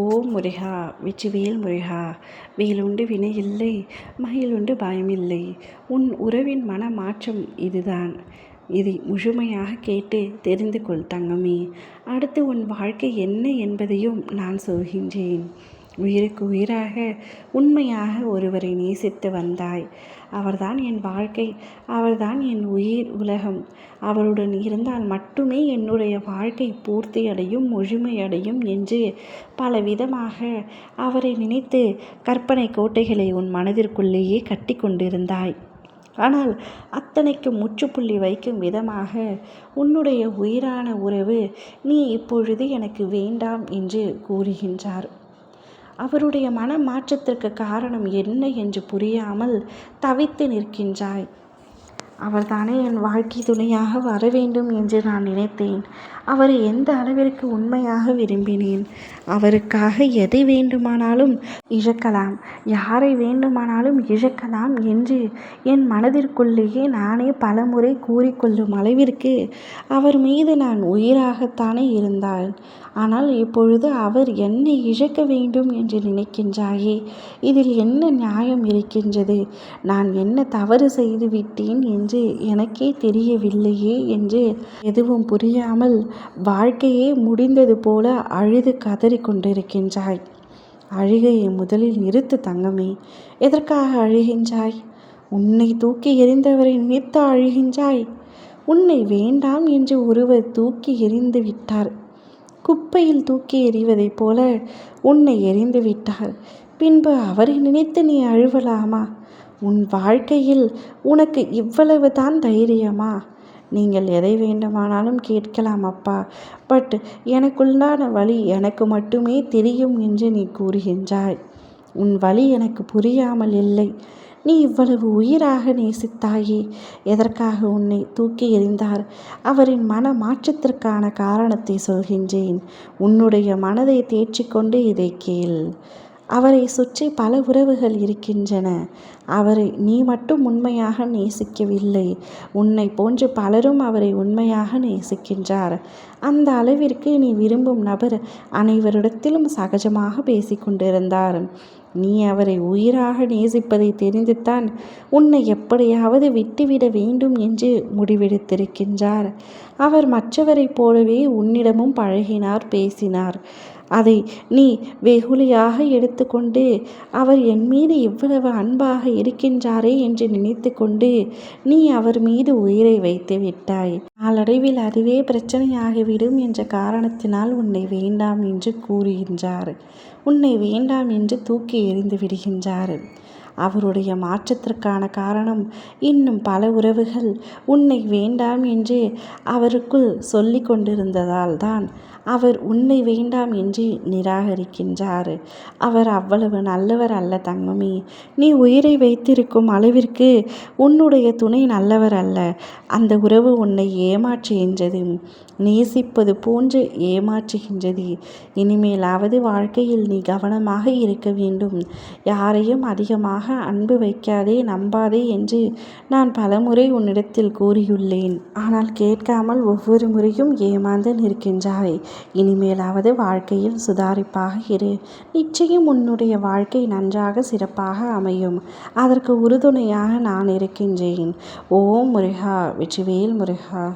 ஓ முருகா வெற்றிவேல் முருகா வேலுண்டு வினை இல்லை மயிலுண்டு பயமில்லை உன் உறவின் மன மாற்றம் இதுதான். இதை முழுமையாக கேட்டு தெரிந்து கொள் தங்கமே. அடுத்து உன் வாழ்க்கை என்ன என்பதையும் நான் சொல்கின்றேன். உயிருக்கு உயிராக உண்மையாக ஒருவரை நேசித்து வந்தாய். அவர்தான் என் வாழ்க்கை அவர்தான் என் உயிர் உலகம். அவருடன் இருந்தால் மட்டுமே என்னுடைய வாழ்க்கை பூர்த்தியடையும் முழுமையடையும் என்று பல விதமாக அவரை நினைத்து கற்பனை கோட்டைகளை உன் மனதிற்குள்ளேயே கட்டி கொண்டிருந்தாய். ஆனால் அத்தனைக்கு முற்றுப்புள்ளி வைக்கும் விதமாக உன்னுடைய உயிரான உறவு நீ இப்பொழுது எனக்கு வேண்டாம் என்று கூறுகின்றார். அவருடைய மன மாற்றத்திற்கு காரணம் என்ன என்று புரியாமல் தவித்து நிற்கின்றாய். அவர்தானே என் வாழ்க்கை துணையாக வர வேண்டும் என்று நான் நினைத்தேன். அவரை எந்த அளவிற்கு உண்மையாக விரும்பினேன்? அவருக்காக எதை வேண்டுமானாலும் இழக்கலாம். யாரை வேண்டுமானாலும் இழக்கலாம் என்று என் மனதிற்குள்ளேயே நானே பலமுறை கூறிக்கொள்ளும் அளவிற்கு அவர் மீது நான் உயிராகத்தானே இருந்தாள். ஆனால் இப்பொழுது அவர் என்னை இழக்க வேண்டும் என்று நினைக்கின்றாயே? இதில் என்ன நியாயம் இருக்கின்றது? நான் என்ன தவறு செய்து விட்டேன் என்று எனக்கே தெரியவில்லையே என்று எதுவும் புரியாமல் வாழ்க்கையே முடிந்தது போல அழுது கதறி கொண்டிருக்கின்றாய். அழுகையை முதலில் நிறுத்து தங்கமே எதற்காக அழுகின்றாய்? உன்னை தூக்கி எறிந்தவரை நினைத்து அழுகின்றாய். உன்னை வேண்டாம் என்று ஒருவர் தூக்கி எறிந்து விட்டார். குப்பையில் தூக்கி எறிவதைப் போல உன்னை எறிந்து விட்டார். பின்பு அவரை நினைத்து நீ அழுவலாமா? உன் வாழ்க்கையில் உனக்கு இவ்வளவு தான் தைரியமா? நீங்கள் எதை வேண்டுமானாலும் கேட்கலாம் அப்பா. பட் எனக்குள்ளான வழி எனக்கு மட்டுமே தெரியும் என்று நீ கூறுகின்றாய். உன் வழி எனக்கு புரியாமல் இல்லை. நீ இவ்வளவு உயிராக நேசித்தாயே. எதற்காக உன்னை தூக்கி எறிந்தார்? அவரின் மன மாற்றத்திற்கான காரணத்தை சொல்கின்றேன். உன்னுடைய மனதை தேற்றிக்கொண்டு இதை கேள். அவரை சுற்றி பல உறவுகள் இருக்கின்றன. அவரை நீ மட்டும் உண்மையாக நேசிக்கவில்லை. உன்னை போன்று பலரும் அவரை உண்மையாக நேசிக்கின்றார். அந்த அளவிற்கு நீ விரும்பும் நபர் அனைவரிடத்திலும் சகஜமாக பேசிக்கொண்டிருந்தார். நீ அவரை உயிராக நேசிப்பதை தெரிந்துத்தான் உன்னை எப்படியாவது விட்டுவிட வேண்டும் என்று முடிவெடுத்திருக்கின்றார். அவர் மற்றவரைப் போலவே உன்னிடமும் பழகினார் பேசினார். அதை நீ வெகுளியாக எடுத்துக்கொண்டு அவர் என் மீது இவ்வளவு அன்பாக இருக்கின்றாரே என்று நினைத்து கொண்டு நீ அவர் மீது உயிரை வைத்து விட்டாய். நாளடைவில் அதுவே பிரச்சனையாகிவிடும் என்ற காரணத்தினால் உன்னை வேண்டாம் என்று கூறுகின்றார். உன்னை வேண்டாம் என்று தூக்கி எறிந்து விடுகின்றார் அவருடைய மாற்றத்திற்கான காரணம் இன்னும் பல உறவுகள். உன்னை வேண்டாம் என்று அவருக்குள் சொல்லி கொண்டிருந்ததால் தான் அவர் உன்னை வேண்டாம் என்று நிராகரிக்கின்றார். அவர் அவ்வளவு நல்லவர் அல்ல தங்கமி. நீ உயிரை வைத்திருக்கும் அளவிற்கு உன்னுடைய துணை நல்லவர் அல்ல. அந்த உறவு உன்னை ஏமாற்றுகின்றது நேசிப்பது போன்று ஏமாற்றுகின்றது. இனிமேலாவது வாழ்க்கையில் நீ கவனமாக இருக்க வேண்டும். யாரையும் அதிகமாக அன்பு வைக்காதே நம்பாதே என்று நான் பலமுறை உன்னிடத்தில் கூறியுள்ளேன். ஆனால் கேட்காமல் ஒவ்வொரு முறையும் ஏமாந்து நிற்கின்றாய். இனிமேலாவது வாழ்க்கையில் சுதாரிப்பாக இரு. நிச்சயம் உன்னுடைய வாழ்க்கை நன்றாக சிறப்பாக அமையும். அதற்கு உறுதுணையாக நான் இருக்கின்றேன். ஓம் முருகா வெற்றிவேல் முருகா.